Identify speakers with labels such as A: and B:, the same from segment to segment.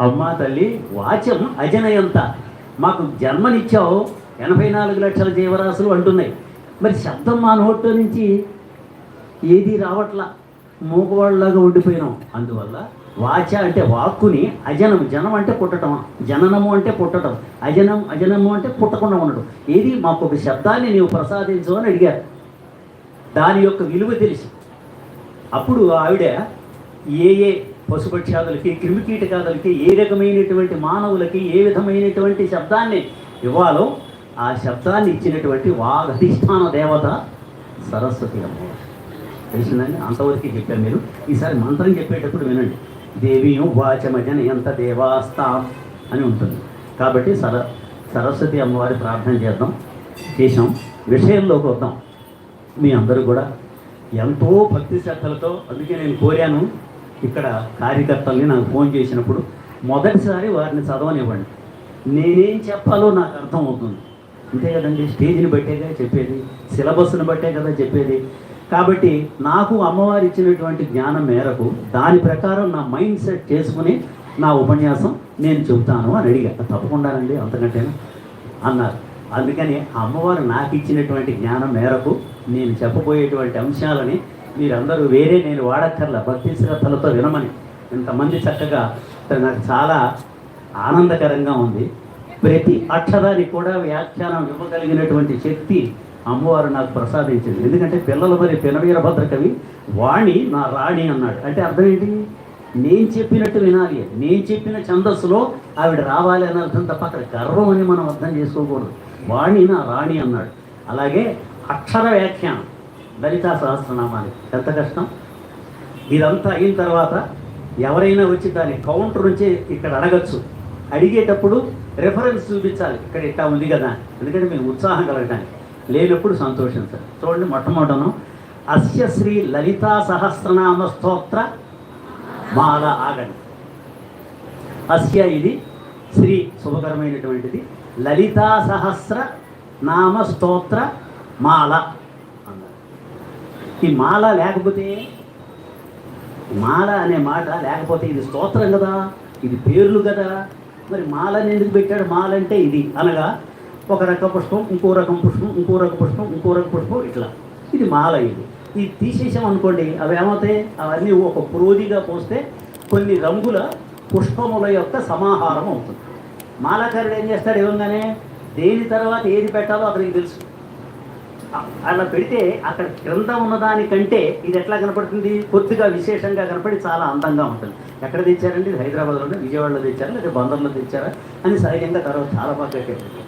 A: అమ్మా తల్లి వాచ్యం అజనయంత. మాకు జన్మనిచ్చావు ఎనభై నాలుగు లక్షల జీవరాశులు అంటున్నాయి. మరి శబ్దం మా నోట్లో నుంచి ఏది రావట్లా? మూగవాళ్ళలాగా ఉండిపోయినాం. అందువల్ల వాచ అంటే వాక్కుని అజనం జనం అంటే పుట్టడం జననము అంటే పుట్టడం అజనం అజనము అంటే పుట్టకుండా ఉండడం ఏది మాకు ఒక శబ్దాన్ని నీవు ప్రసాదించు అని అడిగారు. దాని యొక్క విలువ తెలిసి. అప్పుడు ఆవిడ ఏ ఏ పశుపక్షాదులకి క్రిమికీటకాదులకి ఏ రకమైనటువంటి మానవులకి ఏ విధమైనటువంటి శబ్దాన్ని ఇవ్వాలో ఆ శబ్దాన్ని ఇచ్చినటువంటి వాగధిష్టాన దేవత సరస్వతి అమ్మ. తెలిసిందండి? అంతవరకు చెప్పారు మీరు ఈసారి మంత్రం చెప్పేటప్పుడు వినండి. దేవి వాచమజన ఎంత దేవాస్తాం అని ఉంటుంది. కాబట్టి సర సరస్వతి అమ్మవారి ప్రార్థన చేద్దాం. చేసాం విషయంలోకి వద్దాం. మీ అందరూ కూడా ఎంతో భక్తి శ్రద్ధలతో అందుకే నేను కోరాను. ఇక్కడ కార్యకర్తల్ని నాకు ఫోన్ చేసినప్పుడు మొదటిసారి వారిని చదవనివ్వండి. నేనేం చెప్పాలో నాకు అర్థం అవుతుంది అంతే కదండి స్టేజ్ని బట్టేగా చెప్పేది సిలబస్ని బట్టే కదా చెప్పేది. కాబట్టి నాకు అమ్మవారు ఇచ్చినటువంటి జ్ఞానం మేరకు దాని ప్రకారం నా మైండ్ సెట్ చేసుకుని నా ఉపన్యాసం నేను చెబుతాను అని అడిగా. తప్పకుండానండి అంతకంటేనా అన్నారు. అందుకని ఆ అమ్మవారు నాకు ఇచ్చినటువంటి జ్ఞానం మేరకు నేను చెప్పబోయేటువంటి అంశాలని మీరందరూ వేరే నేను వాడక్కర్ల భక్తి శ్రద్ధలతో వినమని. ఇంతమంది చక్కగా నాకు చాలా ఆనందకరంగా ఉంది. ప్రతి అక్షరానికి కూడా వ్యాఖ్యానం ఇవ్వగలిగినటువంటి శక్తి అమ్మవారు నాకు ప్రసాదించింది. ఎందుకంటే పిల్లల మరి పినవీరభద్ర కవి వాణి నా రాణి అన్నాడు. అంటే అర్థం ఏంటి? నేను చెప్పినట్టు వినాలి. నేను చెప్పిన ఛందస్సులో ఆవిడ రావాలి అని అర్థం తప్ప అక్కడ గర్వం అని మనం అర్థం చేసుకోకూడదు. వాణి నా రాణి అన్నాడు. అలాగే అక్షర వ్యాఖ్యానం. లలితా సహస్రనామానికి ఎంత కష్టం? ఇదంతా అయిన తర్వాత ఎవరైనా వచ్చి దాని కౌంటర్ నుంచి ఇక్కడ అడగచ్చు. అడిగేటప్పుడు రెఫరెన్స్ చూపించాలి. ఇక్కడ ఇట్టా ఉంది కదా. ఎందుకంటే మీకు ఉత్సాహం కలగడానికి లేనప్పుడు సంతోషించాలి చూడండి మొట్టమొదటను. అస్య శ్రీ లలితా సహస్రనామ స్తోత్ర మాల ఆగండి అస్య ఇది శ్రీ శుభకరమైనటువంటిది. లలితా సహస్ర నామ స్తోత్ర మాల అన్నారు ఈ మాల లేకపోతే మాల అనే మాట లేకపోతే ఇది స్తోత్రం కదా ఇది పేర్లు కదా. మరి మాలని ఎందుకు పెట్టాడు? మాల అంటే ఇది అనగా ఒక రకం పుష్పం ఇంకో రకం పుష్పం ఇంకో రకం పుష్పం ఇంకో రకం పుష్పం ఇట్లా. ఇది మాల ఇది. ఇది తీసేసాం అనుకోండి అవి ఏమవుతాయి? అవన్నీ ఒక పురోధిగా పోస్తే కొన్ని రంగుల పుష్పముల యొక్క సమాహారం అవుతుంది. మాలాకారుడు ఏం చేస్తాడు? ఇవ్వగానే దేని తర్వాత ఏది పెట్టాలో అతనికి తెలుసు. అలా పెడితే అక్కడ క్రింద ఉన్నదానికంటే ఇది ఎట్లా కనపడుతుంది? కొద్దిగా విశేషంగా కనపడి చాలా అందంగా ఉంటుంది. ఎక్కడ తెచ్చారండి? ఇది హైదరాబాద్లోనే విజయవాడలో తెచ్చారా? లేదా బందర్లో తెచ్చారా? అని సహజంగా తర్వాత చాలా బాగా కట్టారు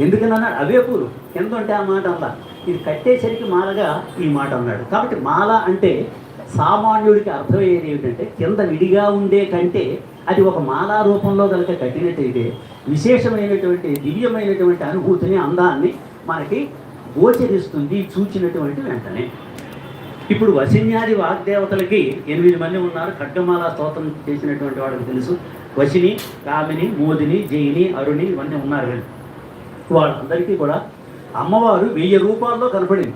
A: ఎందుకని అవే పూలు. కింద ఉంటే ఆ మాట అలా ఇది కట్టేసరికి మాలగా ఈ మాట అన్నాడు. కాబట్టి మాల అంటే సామాన్యుడికి అర్థమయ్యేది ఏమిటంటే కింద విడిగా ఉండే కంటే అది ఒక మాలా రూపంలో కనుక కట్టినట్టయితే విశేషమైనటువంటి దివ్యమైనటువంటి అనుభూతిని అందాన్ని మనకి గోచరిస్తుంది చూచినటువంటి వెంటనే. ఇప్పుడు వశిన్యాది వాగ్దేవతలకి ఎనిమిది మంది ఉన్నారు. ఖడ్గమాల స్తోత్రం చేసినటువంటి వాళ్ళకి తెలుసు. వశిని కామిని మోదిని జయిని అరుణి ఇవన్నీ ఉన్నారు వీళ్ళు. వాళ్ళందరికీ కూడా అమ్మవారు వెయ్యి రూపాల్లో కనపడింది.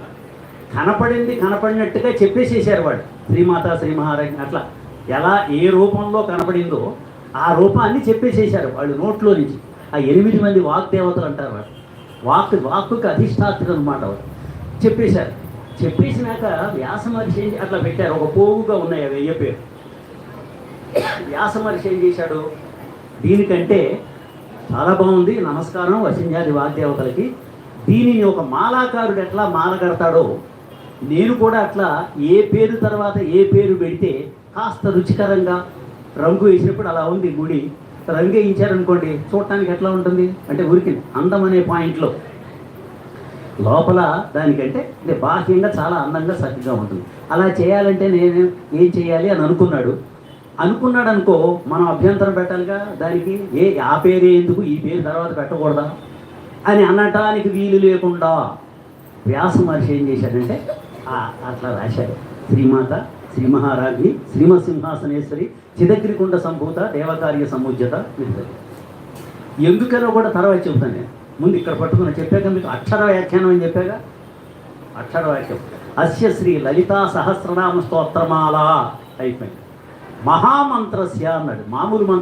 A: కనపడింది కనపడినట్టుగా చెప్పేసేసారు వాడు శ్రీమాత శ్రీ మహారాజ్ అట్లా. ఎలా ఏ రూపంలో కనపడిందో ఆ రూపాన్ని చెప్పేసేసారు వాళ్ళు నోట్లో నుంచి. ఆ ఎనిమిది మంది వాగ్దేవతలు అంటారు వాడు వాక్ వాక్కుకి అధిష్టాత్రులు అనమాట చెప్పేశారు. చెప్పేసినాక వ్యాస మహర్షి ఏం- అట్లా పెట్టారు. ఒక పోగుగా ఉన్నాయి అవి వెయ్యి పేరు. వ్యాస మహర్షి ఏం చేశాడు? దీనికంటే చాలా బాగుంది. నమస్కారం వసింజాది వాగ్దేవతలకి. దీనిని ఒక మాలాకారుడు ఎట్లా మాల కడతాడో నేను కూడా అట్లా ఏ పేరు తర్వాత ఏ పేరు పెడితే కాస్త రుచికరంగా రంగు వేసినప్పుడు అలా ఉంది గుడి. రంగు వేయించారనుకోండి చూడటానికి ఎట్లా ఉంటుంది? అంటే ఉరికి అందం అనే పాయింట్లో. లోపల దానికంటే అంటే బాహ్యంగా చాలా అందంగా చక్కగా ఉంటుంది. అలా చేయాలంటే నేను ఏం చేయాలి అని అనుకున్నాడు. అనుకున్నాడు అనుకో మనం అభ్యంతరం పెట్టాలిగా? దానికి ఏ ఆ పేరే ఎందుకు? ఈ పేరు తర్వాత పెట్టకూడదా? అని అనటానికి వీలు లేకుండా వ్యాస మహర్షి ఏం చేశాడంటే అట్లా రాశాడు. శ్రీమాత శ్రీ మహారాజ్ని శ్రీమ సింహాసనేశ్వరి చిదగ్రికుండ సంభూత దేవకార్య సముజ్జత విడుదల ఎందుకనో కూడా తర్వాత చెబుతాను నేను. ముందు ఇక్కడ పట్టుకుని చెప్పాక మీకు అక్షర వ్యాఖ్యానం అని చెప్పాగా అక్షర వాక్యం అస్య శ్రీ లలితా సహస్రనామ స్తోత్రమాల అయిపోయింది. మహామంత్రస్య అన్నాడు. మామూలు మంత్రం